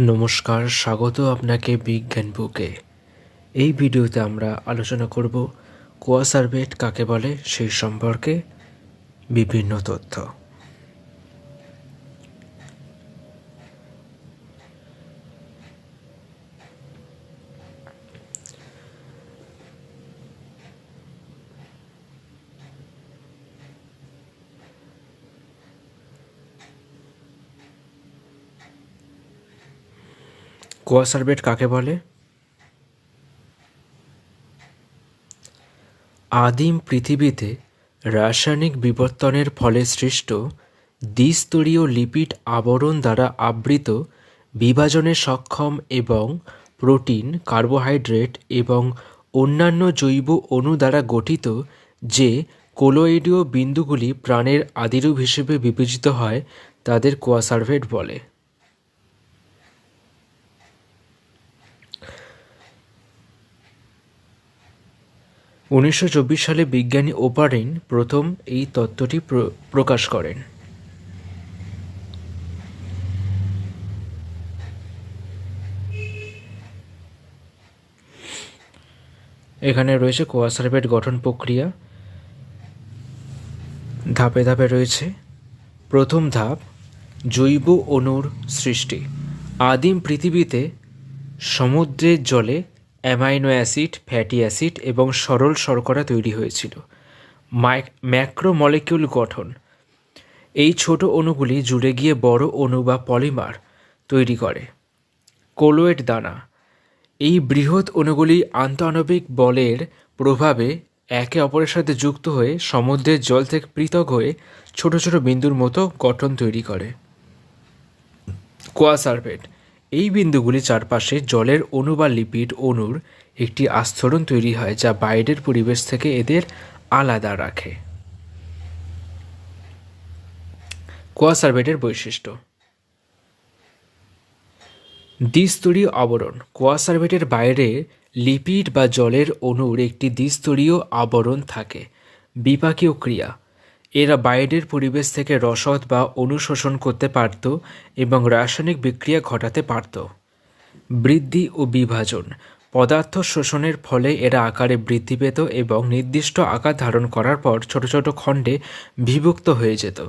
নমস্কার, স্বাগত আপনাকে বিজ্ঞান বুকে। এই ভিডিওতে আমরা আলোচনা করব কোয়াসার্ভেট কাকে বলে, সেই সম্পর্কে বিভিন্ন তথ্য। কোয়াসারবেট কাকে বলে? আদিম পৃথিবীতে রাসায়নিক বিবর্তনের ফলে সৃষ্ট দ্বিস্তরীয় লিপিড আবরণ দ্বারা আবৃত বিভাজনে সক্ষম এবং প্রোটিন, কার্বোহাইড্রেট এবং অন্যান্য জৈব অণু দ্বারা গঠিত যে কোলোয়েডীয় বিন্দুগুলি প্রাণের আদিরূপ হিসেবে বিবেচিত হয়, তাদের কোয়াসার্ভেট বলে। উনিশশো চব্বিশ সালে বিজ্ঞানী ওপারিন প্রথম এই তত্ত্বটি প্রকাশ করেন। এখানে রয়েছে কোয়াসার্ভেট গঠন প্রক্রিয়া। ধাপে ধাপে রয়েছে। প্রথম ধাপ, জৈব অণুর সৃষ্টি। আদিম পৃথিবীতে সমুদ্রের জলে অ্যামাইনো অ্যাসিড, ফ্যাটি অ্যাসিড এবং সরল শর্করা তৈরি হয়েছিল। ম্যাক্রোমলিকিউল গঠন। এই ছোট অণুগুলি জুড়ে গিয়ে বড় অণু বা পলিমার তৈরি করে। কোলোয়েট দানা। এই বৃহৎ অণুগুলি আন্তঃআণবিক বলের প্রভাবে একে অপরের সাথে যুক্ত হয়ে সমুদ্রের জল থেকে পৃথক হয়ে ছোট ছোট বিন্দুর মতো গঠন তৈরি করে। কোয়াসার্ভেট। এই বিন্দুগুলি চারপাশে জলের অণু বা লিপিড অণুর একটি আস্তরণ তৈরি হয় যা বাইরের পরিবেশ থেকে এদের আলাদা রাখে। কোয়াসার্ভেটের বৈশিষ্ট্য। দ্বিস্তরীয় আবরণ। কোয়াসার্ভেটের বাইরে লিপিড বা জলের অণুর একটি দ্বিস্তরীয় আবরণ থাকে। বিপাকীয় ক্রিয়া। এরা বাইরের পরিবেশ থেকে রসদ বা অনুশোষণ করতে পারত এবং রাসায়নিক বিক্রিয়া ঘটাতে পারত। বৃদ্ধি ও বিভাজন পদার্থ শোষণের ফলে এরা আকারে বৃদ্ধি পেত এবং নির্দিষ্ট আকার ধারণ করার পর ছোট ছোট খণ্ডে বিভক্ত হয়ে যেত।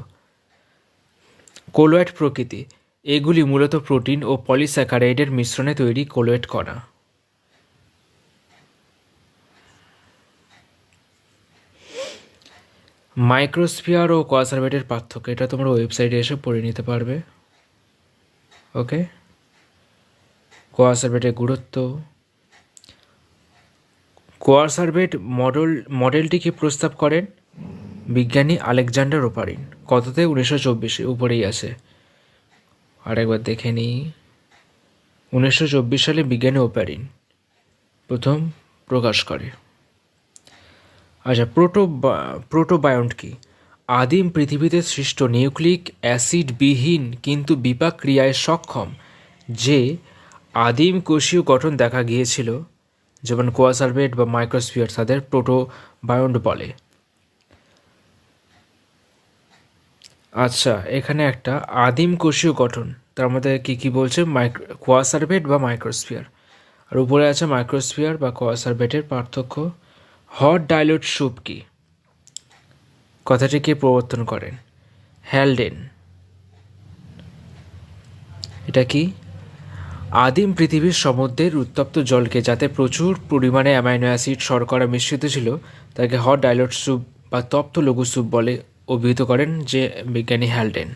কোলোয়েট প্রকৃতি, এগুলি মূলত প্রোটিন ও পলিস্যাকারাইডের মিশ্রণে তৈরি কোলোয়েট কণা। মাইক্রোস্ফিয়ার ও কোয়াসার্ভেটের পার্থক্য, এটা তোমরা ওয়েবসাইটে এসে পড়ে নিতে পারবে। ওকে? কোয়াসার্ভেটের গুরুত্ব। কোয়াসার্ভেট মডেল মডেলটিকে প্রস্তাব করেন? বিজ্ঞানী আলেকজান্ডার ওপারিন। কততে? উনিশশো চব্বিশে উপরেই আছে। আরেকবার দেখে নিই উনিশশো চব্বিশ সালে বিজ্ঞানী ওপারিন প্রথম প্রকাশ করে। আচ্ছা প্রোটো প্রোটোবায়ন্ট কি? আদিম পৃথিবীতে সৃষ্ট নিউক্লিক অ্যাসিডবিহীন কিন্তু বিপাক ক্রিয়ায় সক্ষম, যে আদিম কোষীয় গঠন দেখা গিয়েছিল, যেমন কোয়াসার্ভেট বা মাইক্রোস্ফিয়ার, তাদের প্রোটোবায়ন্ট বলে। আচ্ছা এখানে একটা আদিম কোষীয় গঠন, তার মধ্যে কী কী বলছে? মাইক্রো কোয়াসার্ভেট বা মাইক্রোস্ফিয়ার। আর উপরে আছে মাইক্রোস্ফিয়ার বা কোয়াসার্ভেটের পার্থক্য। হট ডাইলুট স্যুপ কি? কথাটিকে প্রবর্তন করেন? হ্যালডেন। এটা কি? আদিম পৃথিবীর সমুদ্রের উত্তপ্ত জলকে যাতে প্রচুর পরিমাণে অ্যামাইনো অ্যাসিড শর্করা মিশ্রিত ছিল, তাকে হট ডাইলট স্যুপ বা তপ্ত লঘু স্যুপ বলে অভিহিত করেন যে বিজ্ঞানী হ্যালডেন।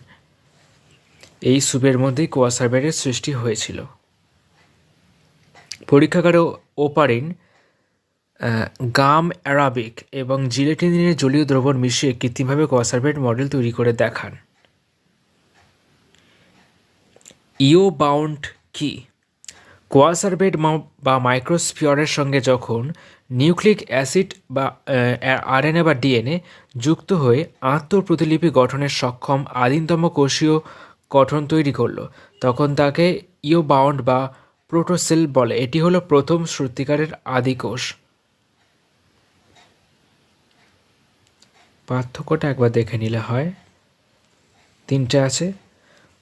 এই স্যুপের মধ্যেই কোয়াসারবেটের সৃষ্টি হয়েছিল। পরীক্ষাগারে ওপারিন গাম অ্যারাবিক এবং জিলেটিনের জলীয় দ্রবণ মিশিয়ে কৃত্রিমভাবে কোয়াসার্ভেট মডেল তৈরি করে দেখান। ইও বাউন্ড কি? কোয়াসার্ভেট বা মাইক্রোস্পিয়রের সঙ্গে যখন নিউক্লিক অ্যাসিড বা আরএনএ বা ডিএনএ যুক্ত হয়ে আত্মপ্রতিলিপি গঠনের সক্ষম আদিমতম কোষীয় গঠন তৈরি করল, তখন তাকে ইও বাউন্ড বা প্রোটোসেল বলে। এটি হলো প্রথম সত্যিকারের আদি কোষ। পার্থক্যটা একবার দেখে নিলে হয়। তিনটে আছে।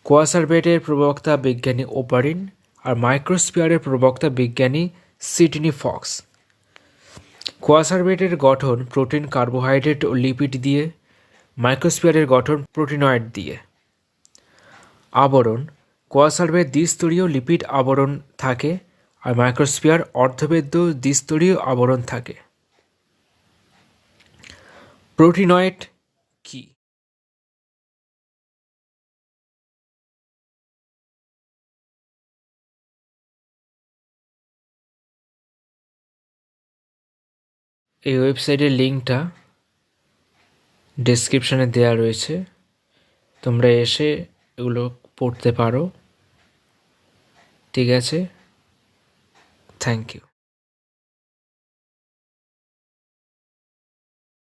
কোয়াসারবেটের প্রবক্তা বিজ্ঞানী ওপারিন আর মাইক্রোস্পিয়ারের প্রবক্তা বিজ্ঞানী সিডনি ফক্স। কোয়াসারবেটের গঠন প্রোটিন কার্বোহাইড্রেট ও লিপিড দিয়ে মাইক্রোস্পিয়ারের গঠন প্রোটিনয়েড দিয়ে। আবরণ কোয়াসার্ভের দ্বিস্তরীয় লিপিড আবরণ থাকে আর মাইক্রোস্ফিয়ার অর্ধবেদ্য দ্বিস্তরীয় আবরণ থাকে। প্রোটিনয়েড কি? এই ওয়েবসাইটের লিঙ্কটা ডেসক্রিপশানে দেওয়া রয়েছে। তোমরা এসে এগুলো পড়তে পারো। ঠিক আছে? Thank you